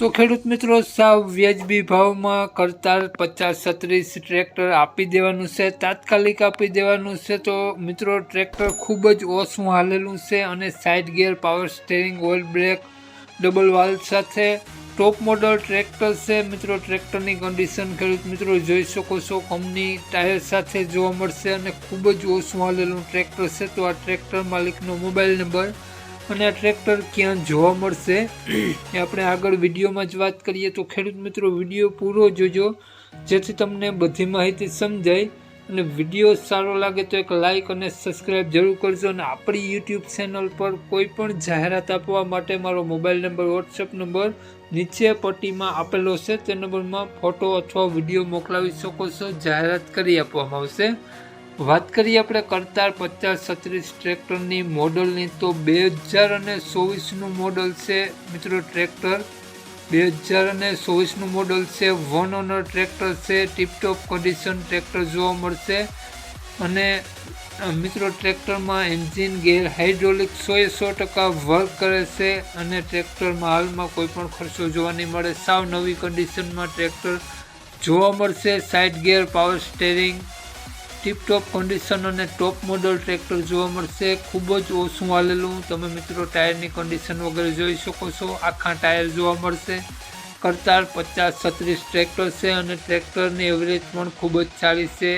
તો ખેડૂત મિત્રો, સાવ વ્યાજબી ભાવમાં કરતાર પચાસ છત્રીસ ટ્રેક્ટર આપી દેવાનું છે, તાત્કાલિક આપી દેવાનું છે. તો મિત્રો, ટ્રેક્ટર ખૂબ જ ઓછું હાલેલું છે અને side gear power steering oil brake double વાલ સાથે ટોપ મોડલ ટ્રેક્ટર છે. મિત્રો, ટ્રેક્ટરની કન્ડિશન ખેડૂત મિત્રો, જોઈ શકો છો કંપની ટાયર સાથે જોવા મળશે અને ખૂબ જ ઓછું હાલેલું ટ્રેક્ટર છે. તો આ ટ્રેક્ટર માલિકનો મોબાઈલ નંબર અને આ ટ્રેક્ટર ક્યાં જોવા મળશે? એ આપણે આગળ વિડીયોમાં જ વાત કરીએ. તો ખેડૂત મિત્રો, વીડિયો પૂરો જોજો, જેથી તમને બધી માહિતી સમજાય. અને વીડિયો સારો લાગે તો એક લાઈક અને સબસ્ક્રાઈબ જરૂર કરજો. અને આપણી યુટ્યુબ ચેનલ પર કોઈ પણ જાહેરાત આપવા માટે મારો મોબાઈલ નંબર વોટ્સએપ નંબર નીચે પટ્ટીમાં આપેલો છે. તે નંબરમાં ફોટો અથવા વીડિયો મોકલાવી શકો છો. જાહેરાત કરી આપવામાં આવશે. વાત કરીએ આપણે કરતાર પચાસ છત્રીસ ટ્રેક્ટરની મોડલની, તો બે હજાર અને ચોવીસનું મોડલ છે મિત્રો ટ્રેક્ટર. બે હજાર અને ચોવીસનું મોડલ છે વન ઓનર ટ્રેક્ટર છે, ટીપટોપ કન્ડિશન ટ્રેક્ટર જોવા મળશે. અને મિત્રો ટ્રેક્ટરમાં એન્જિન ગેર હાઇડ્રોલિક સોએ સો ટકા વર્ક કરે છે અને ટ્રેક્ટરમાં હાલમાં કોઈ પણ ખર્ચો જોવા નહીં મળે. સાવ નવી કન્ડિશનમાં ટ્રેક્ટર જોવા મળશે. Side gear power steering tiptop condition અને ટોપ મોડલ ટ્રેક્ટર જોવા મળશે. ખૂબ જ ઓછું હાલેલું. તમે મિત્રો ટાયરની કન્ડિશન વગેરે જોઈ શકો છો. આખા ટાયર જોવા મળશે. કરતાર પચાસ છત્રીસ ટ્રેક્ટર છે અને ટ્રેક્ટરની એવરેજ પણ ખૂબ જ સારી છે.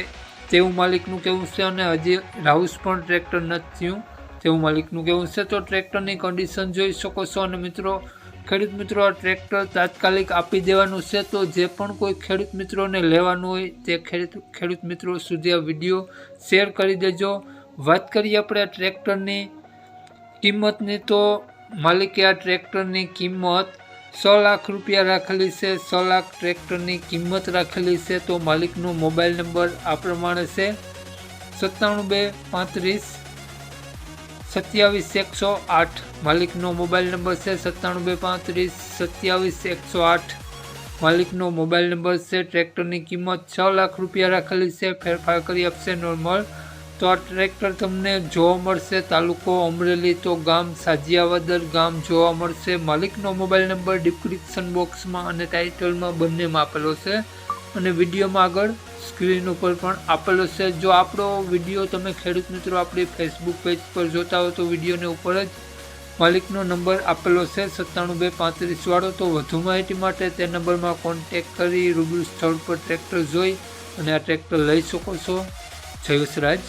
તેવું માલિકનું કહેવું છે અને હજી રાઉસ પણ ટ્રેક્ટર નથી થયું. તેવું માલિકનું કહેવું છે. તો ટ્રેક્ટરની કન્ડિશન જોઈ શકો છો અને મિત્રો ખેડૂત મિત્રો, આ ટ્રેક્ટર તાત્કાલિક આપી દેવાનું છે. તો જે પણ કોઈ ખેડૂત મિત્રોને લેવાનું હોય તે ખેડૂત ખેડૂત મિત્રો સુધી આ વીડિયો શેર કરી દેજો. વાત કરીએ આપણે આ ટ્રેક્ટરની કિંમતની, તો માલિકે આ ટ્રેક્ટરની કિંમત છ લાખ રૂપિયા રાખેલી છે. છ લાખ ટ્રેક્ટરની કિંમત રાખેલી છે, તો માલિકનો મોબાઈલ નંબર આ પ્રમાણે છે. સત્તાણું બે પાંત્રીસ સત્યાવીસ, એકસો આઠ. માલિકનો મોબાઈલ નંબર છે સત્તાણું બે પાંત્રીસ. સત્યાવીસ, એકસો આઠ. માલિકનો મોબાઈલ નંબર છે ટ્રેક્ટરની કિંમત છ લાખ રૂપિયા રાખેલી છે. ફેરફાર કરી આપશે નોર્મલ. તો આ ટ્રેક્ટર તમને જોવા મળશે. તાલુકો અમરેલી તો ગામ સાજિયાવદર ગામ જોવા મળશે. માલિકનો મોબાઈલ નંબર ડિસ્ક્રિપ્શન બોક્સમાં અને ટાઇટલમાં બંનેમાં આપેલો છે. અને વિડીયોમાં આગળ સ્ક્રીન ઉપર પણ આપેલો છે. જો આપણો વીડિયો તમે ખેડૂત મિત્રો આપણી ફેસબુક પેજ પર જોતા હો તો વિડીયોને ઉપર જ માલિકનો નંબર આપેલો છે, સત્તાણું બે પાંત્રીસવાળો તો વધુ માહિતી માટે તે નંબરમાં કોન્ટેક કરી રૂબરૂ સ્થળ પર ટ્રેક્ટર જોઈ અને આ ટ્રેક્ટર લઈ શકો છો. જય વસરાજ.